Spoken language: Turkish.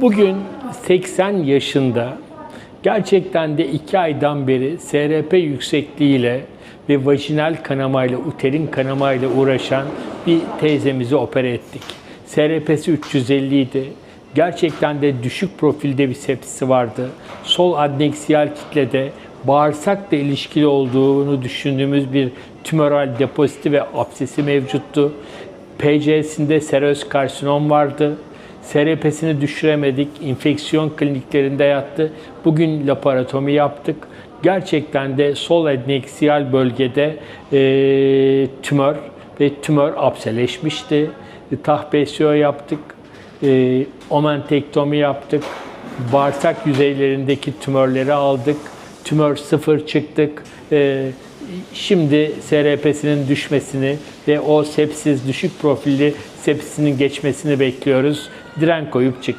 Bugün 80 yaşında gerçekten de 2 aydan beri SRP yüksekliğiyle ve vajinal kanamayla, uterin kanamayla uğraşan bir teyzemizi opere ettik. SRP'si 350 idi. Gerçekten de düşük profilde bir sepsisi vardı. Sol adneksiyal kitlede bağırsakla ilişkili olduğunu düşündüğümüz bir tümöral depoziti ve absesi mevcuttu. PC'sinde seröz karsinom vardı. SRP'sini düşüremedik. İnfeksiyon kliniklerinde yattı. Bugün laparotomi yaptık. Gerçekten de sol adneksiyal bölgede e, tümör ve tümör apseleşmişti. Tah PSO yaptık. E, omentektomi yaptık. Bağırsak yüzeylerindeki tümörleri aldık. Tümör sıfır çıktık. E, Şimdi SRP'sinin düşmesini ve o sepsiz düşük profilli sepsisinin geçmesini bekliyoruz. Diren koyup çık.